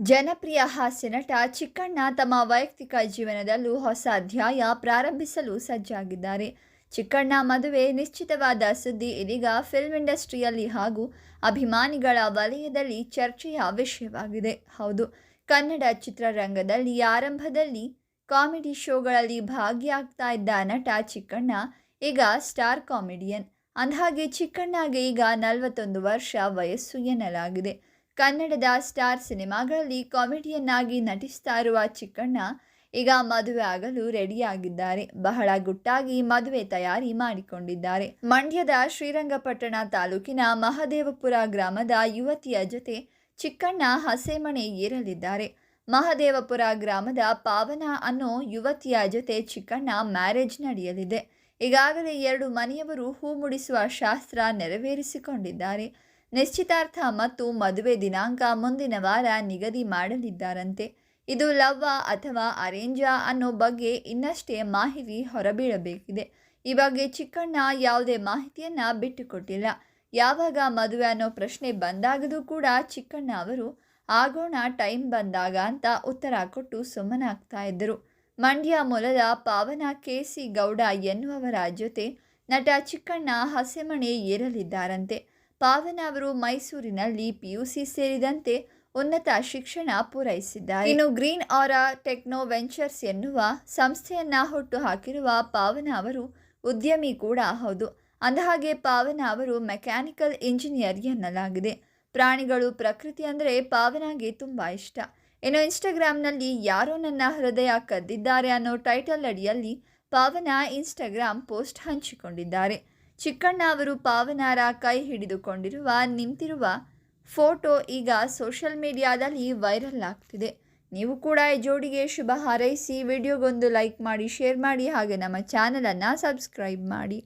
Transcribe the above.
ಜನಪ್ರಿಯ ಹಾಸ್ಯ ನಟ ಚಿಕ್ಕಣ್ಣ ತಮ್ಮ ವೈಯಕ್ತಿಕ ಜೀವನದಲ್ಲೂ ಹೊಸ ಅಧ್ಯಾಯ ಪ್ರಾರಂಭಿಸಲು ಸಜ್ಜಾಗಿದ್ದಾರೆ. ಚಿಕ್ಕಣ್ಣ ಮದುವೆ ನಿಶ್ಚಿತವಾದ ಸುದ್ದಿ ಇದೀಗ ಫಿಲ್ಮ್ ಇಂಡಸ್ಟ್ರಿಯಲ್ಲಿ ಹಾಗೂ ಅಭಿಮಾನಿಗಳ ವಲಯದಲ್ಲಿ ಚರ್ಚೆಯ ವಿಷಯವಾಗಿದೆ. ಹೌದು, ಕನ್ನಡ ಚಿತ್ರರಂಗದಲ್ಲಿ ಆರಂಭದಲ್ಲಿ ಕಾಮಿಡಿ ಶೋಗಳಲ್ಲಿ ಭಾಗಿಯಾಗ್ತಾ ಇದ್ದ ನಟ ಚಿಕ್ಕಣ್ಣ ಈಗ ಸ್ಟಾರ್ ಕಾಮಿಡಿಯನ್ ಅಂದಹಾಗೆ ಚಿಕ್ಕಣ್ಣಗೆ ಈಗ ನಲವತ್ತೊಂದು ವರ್ಷ ವಯಸ್ಸು ಎನ್ನಲಾಗಿದೆ. ಕನ್ನಡದ ಸ್ಟಾರ್ ಸಿನಿಮಾಗಳಲ್ಲಿ ಕಾಮಿಡಿಯನ್ನಾಗಿ ನಟಿಸ್ತಾ ಇರುವ ಚಿಕ್ಕಣ್ಣ ಈಗ ಮದುವೆ ಆಗಲು ರೆಡಿಯಾಗಿದ್ದಾರೆ. ಬಹಳ ಗುಟ್ಟಾಗಿ ಮದುವೆ ತಯಾರಿ ಮಾಡಿಕೊಂಡಿದ್ದಾರೆ. ಮಂಡ್ಯದ ಶ್ರೀರಂಗಪಟ್ಟಣ ತಾಲೂಕಿನ ಮಹದೇವಪುರ ಗ್ರಾಮದ ಯುವತಿಯ ಜೊತೆ ಚಿಕ್ಕಣ್ಣ ಹಸೆಮಣೆ ಏರಲಿದ್ದಾರೆ. ಮಹದೇವಪುರ ಗ್ರಾಮದ ಪಾವನ ಅನ್ನೋ ಯುವತಿಯ ಜೊತೆ ಚಿಕ್ಕಣ್ಣ ಮ್ಯಾರೇಜ್ ನಡೆಯಲಿದೆ. ಈಗಾಗಲೇ ಎರಡು ಮನೆಯವರು ಹೂ ಮುಡಿಸುವ ಶಾಸ್ತ್ರ ನೆರವೇರಿಸಿಕೊಂಡಿದ್ದಾರೆ. ನಿಶ್ಚಿತಾರ್ಥ ಮತ್ತು ಮದುವೆ ದಿನಾಂಕ ಮುಂದಿನ ವಾರ ನಿಗದಿ ಮಾಡಲಿದ್ದಾರಂತೆ. ಇದು ಲವ್ವ ಅಥವಾ ಅರೇಂಜಾ ಅನ್ನೋ ಬಗ್ಗೆ ಇನ್ನಷ್ಟೇ ಮಾಹಿತಿ ಹೊರಬೀಳಬೇಕಿದೆ. ಈ ಬಗ್ಗೆ ಚಿಕ್ಕಣ್ಣ ಯಾವುದೇ ಮಾಹಿತಿಯನ್ನು ಬಿಟ್ಟುಕೊಟ್ಟಿಲ್ಲ. ಯಾವಾಗ ಮದುವೆ ಅನ್ನೋ ಪ್ರಶ್ನೆ ಬಂದಾಗಲೂ ಕೂಡ ಚಿಕ್ಕಣ್ಣ ಅವರು, ಆಗೋಣ, ಟೈಮ್ ಬಂದಾಗ ಅಂತ ಉತ್ತರ ಕೊಟ್ಟು ಸುಮ್ಮನಾಗ್ತಾ ಇದ್ದರು. ಮಂಡ್ಯ ಮೂಲದ ಪಾವನ ಕೆ ಸಿ ಗೌಡ ಎನ್ನುವವರ ಜೊತೆ ನಟ ಚಿಕ್ಕಣ್ಣ ಹಸೆಮಣೆ ಏರಲಿದ್ದಾರಂತೆ. ಪಾವನ ಅವರು ಮೈಸೂರಿನಲ್ಲಿ ಪಿಯುಸಿ ಸೇರಿದಂತೆ ಉನ್ನತ ಶಿಕ್ಷಣ ಪೂರೈಸಿದ್ದಾರೆ. ಇನ್ನು ಗ್ರೀನ್ ಆರಾ ಟೆಕ್ನೋ ವೆಂಚರ್ಸ್ ಎನ್ನುವ ಸಂಸ್ಥೆಯನ್ನ ಹುಟ್ಟು ಹಾಕಿರುವ ಪಾವನ ಅವರು ಉದ್ಯಮಿ ಕೂಡ ಹೌದು. ಅಂದಹಾಗೆ ಪಾವನ ಅವರು ಮೆಕ್ಯಾನಿಕಲ್ ಇಂಜಿನಿಯರ್ ಎನ್ನಲಾಗಿದೆ. ಪ್ರಾಣಿಗಳು, ಪ್ರಕೃತಿ ಅಂದರೆ ಪಾವನಾಗೆ ತುಂಬ ಇಷ್ಟ. ಇನ್ನು ಇನ್ಸ್ಟಾಗ್ರಾಮ್ನಲ್ಲಿ ಯಾರೋ ನನ್ನ ಹೃದಯ ಕದ್ದಿದ್ದಾರೆ ಅನ್ನೋ ಟೈಟಲ್ ಅಡಿಯಲ್ಲಿ ಪಾವನ ಇನ್ಸ್ಟಾಗ್ರಾಮ್ ಪೋಸ್ಟ್ ಹಂಚಿಕೊಂಡಿದ್ದಾರೆ. ಚಿಕ್ಕಣ್ಣ ಅವರು ಪಾವನಾರ ಕೈ ಹಿಡಿದುಕೊಂಡಿರುವ, ನಿಂತಿರುವ ಫೋಟೋ ಈಗ ಸೋಷಿಯಲ್ ಮೀಡಿಯಾದಲ್ಲಿ ವೈರಲ್ ಆಗ್ತಿದೆ. ನೀವು ಕೂಡ ಈ ಜೋಡಿಗೆ ಶುಭ ಹಾರೈಸಿ, ವಿಡಿಯೋಗೊಂದು ಲೈಕ್ ಮಾಡಿ ಶೇರ್ ಮಾಡಿ, ಹಾಗೆ ನಮ್ಮ ಚಾನಲನ್ನು ಸಬ್ಸ್ಕ್ರೈಬ್ ಮಾಡಿ.